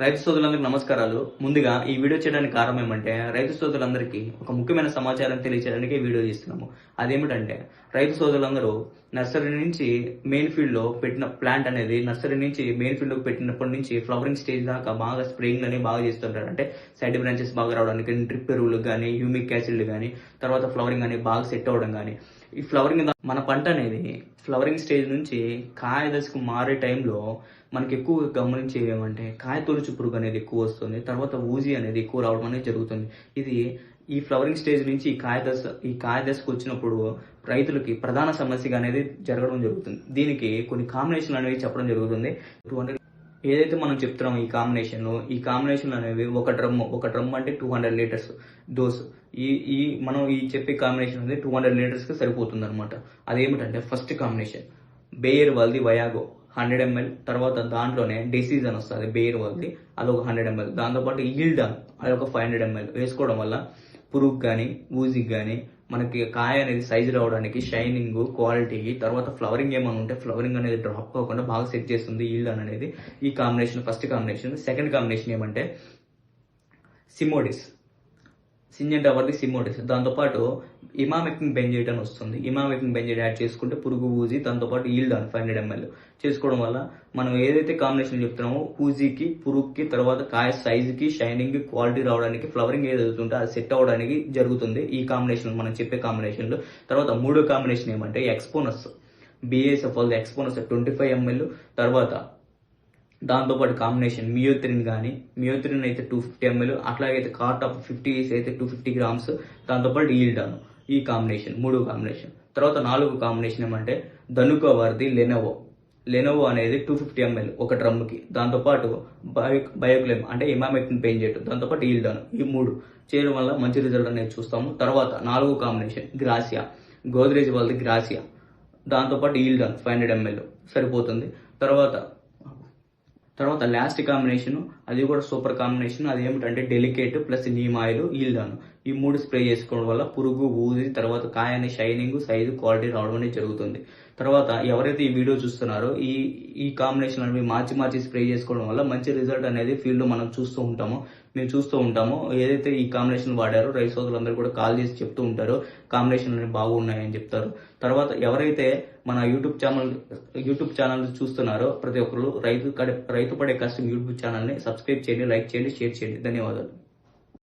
రైతు సోదరులందరికీ నమస్కారాలు. ముందుగా ఈ వీడియో చేయడానికి కారణం ఏమంటే రైతు సోదరులందరికీ ఒక ముఖ్యమైన సమాచారం తెలియచేయడానికి వీడియో తీస్తున్నాము అదేమిటంటే రైతు సోదరులందరూ నర్సరీ నుంచి మెయిన్ ఫీల్డ్లో పెట్టిన ప్లాంట్ అనేది నర్సరీ నుంచి మెయిన్ ఫీల్డ్లో పెట్టినప్పటి నుంచి ఫ్లవరింగ్ స్టేజ్ దాకా బాగా స్ప్రేయింగ్ అనేవి బాగా చేస్తుంటారు. అంటే సైడ్ బ్రాంచెస్ బాగా రావడానికి డ్రిప్ ఎరువులు కానీ హ్యూమిక్ యాసిడ్లు కానీ తర్వాత ఫ్లవరింగ్ అనేది బాగా సెట్ అవ్వడం కానీ ఈ ఫ్లవరింగ్ మన పంట అనేది ఫ్లవరింగ్ స్టేజ్ నుంచి కాయ దశకు మారే టైంలో మనకి ఎక్కువ గమనించేవి ఏమంటే కాయ తొలుచు పురుగు అనేది ఎక్కువ వస్తుంది. తర్వాత ఊజీ అనేది ఎక్కువ రావడం అనేది జరుగుతుంది. ఇది ఈ ఫ్లవరింగ్ స్టేజ్ నుంచి ఈ కాయ దశ ఈ కాయ దశకు వచ్చినప్పుడు రైతులకి ప్రధాన సమస్యగా అనేది జరగడం జరుగుతుంది. దీనికి కొన్ని కాంబినేషన్లు అనేవి చెప్పడం జరుగుతుంది. టూ హండ్రెడ్ ఏదైతే మనం చెప్తున్నాం ఈ కాంబినేషన్ ఈ కాంబినేషన్ అనేవి ఒక డ్రమ్ ఒక డ్రమ్ అంటే టూ హండ్రెడ్ లీటర్స్ డోస్ ఈ ఈ మనం ఈ చెప్పే కాంబినేషన్ అనేది టూ హండ్రెడ్ లీటర్స్కి సరిపోతుంది అనమాట అదేమిటంటే ఫస్ట్ కాంబినేషన్ బేయర్ వాళ్ళది వయాగో హండ్రెడ్ ఎంఎల్ తర్వాత దాంట్లోనే డిసీజ్ అని వస్తుంది బేయర్ వాళ్ళది అది ఒక హండ్రెడ్ ఎంఎల్ దాంతోపాటు ఈల్డ్ అది ఒక ఫైవ్ హండ్రెడ్ ఎంఎల్ వేసుకోవడం వల్ల పురుగు కానీ ఊజికి కానీ మనకి కాయ అనేది సైజు రావడానికి షైనింగ్ క్వాలిటీ తర్వాత ఫ్లవరింగ్ ఏమైనా ఉంటే ఫ్లవరింగ్ అనేది డ్రాప్ కాకుండా బాగా సెట్ చేస్తుంది ఈల్డ్ అనేది ఈ combination first combination second combination ఏమంటే సిమోడిస్ సింజెంట్ అవర్ది సిమోడిస్ దాంతోపాటు ఇమామెకింగ్ బెంజైట్ అని వస్తుంది. ఇమామెకింగ్ బెంజైట్ యాడ్ చేసుకుంటే పురుగు ఊజీ దాంతోపాటు ఈల్డ్ అని ఫైవ్ హండ్రెడ్ ఎంఎల్ చేసుకోవడం వల్ల మనం ఏదైతే కాంబినేషన్ చెప్తున్నామో ఊజీకి పురుగుకి తర్వాత కాయ సైజుకి షైనింగ్ క్వాలిటీ రావడానికి ఫ్లవరింగ్ ఏదైతే ఉంటే అది సెట్ అవ్వడానికి జరుగుతుంది. ఈ కాంబినేషన్ మనం చెప్పే కాంబినేషన్లో తర్వాత మూడో కాంబినేషన్ ఏమంటే ఎక్స్పోనస్ బిఎస్ఎఫ్ వాళ్ళది ఎక్స్పోనస్ ట్వంటీ ఫైవ్ ఎంఎల్ తర్వాత దాంతోపాటు కాంబినేషన్ మియోత్రిన్ కానీ మియోత్రిన్ అయితే టూ ఫిఫ్టీ ఎంఎల్ అట్లాగైతే కార్ట్ ఆఫ్ ఫిఫ్టీ అయితే టూ ఫిఫ్టీ గ్రామ్స్ దాంతోపాటు ఈల్డాను ఈ కాంబినేషన్ మూడు కాంబినేషన్ తర్వాత నాలుగు కాంబినేషన్ ఏమంటే ధనుక వారిది లెనోవో లెనోవో అనేది టూ ఫిఫ్టీ ఎంఎల్ ఒక డ్రమ్కి దాంతోపాటు బయో బయోక్లెమ్ అంటే ఇమామెక్టిన్ పెయింజెట్ దాంతోపాటు ఈల్డాను ఈ మూడు చేయడం వల్ల మంచి రిజల్ట్ అనేది చూస్తాము. తర్వాత నాలుగు కాంబినేషన్ గ్రాసియా గోద్రేజ్ వాళ్ళది గ్రాసియా దాంతోపాటు ఈల్డాన్ ఫైవ్ హండ్రెడ్ ఎంఎల్ సరిపోతుంది. తర్వాత తర్వాత లాస్ట్ కాంబినేషన్ అది కూడా సూపర్ కాంబినేషన్ అది ఏమిటంటే డెలికేట్ ప్లస్ నీమ్ ఆయిల్ ఈల్డాను ఈ మూడు స్ప్రే చేసుకోవడం వల్ల పురుగు ఊది తర్వాత కాయని షైనింగ్ సైజు క్వాలిటీ రావడం అనేది జరుగుతుంది. తర్వాత ఎవరైతే ఈ వీడియో చూస్తున్నారో ఈ ఈ కాంబినేషన్ అనేవి మార్చి మార్చి స్ప్రే చేసుకోవడం వల్ల మంచి రిజల్ట్ అనేది ఫీల్డ్లో మనం చూస్తూ ఉంటాము. మేము చూస్తూ ఉంటాము. ఏదైతే ఈ కాంబినేషన్ వాడారో రైతు సోదరులందరూ కూడా కాల్ చేసి చెప్తూ ఉంటారు. కాంబినేషన్ అనేవి బాగున్నాయని చెప్తారు. తర్వాత ఎవరైతే మన యూట్యూబ్ ఛానల్ యూట్యూబ్ ఛానల్ చూస్తున్నారో ప్రతి ఒక్కరు రైతు కడే రైతు పడే కష్టం యూట్యూబ్ ఛానల్ని సబ్స్క్రైబ్ చేయండి లైక్ చేయండి షేర్ చేయండి. ధన్యవాదాలు.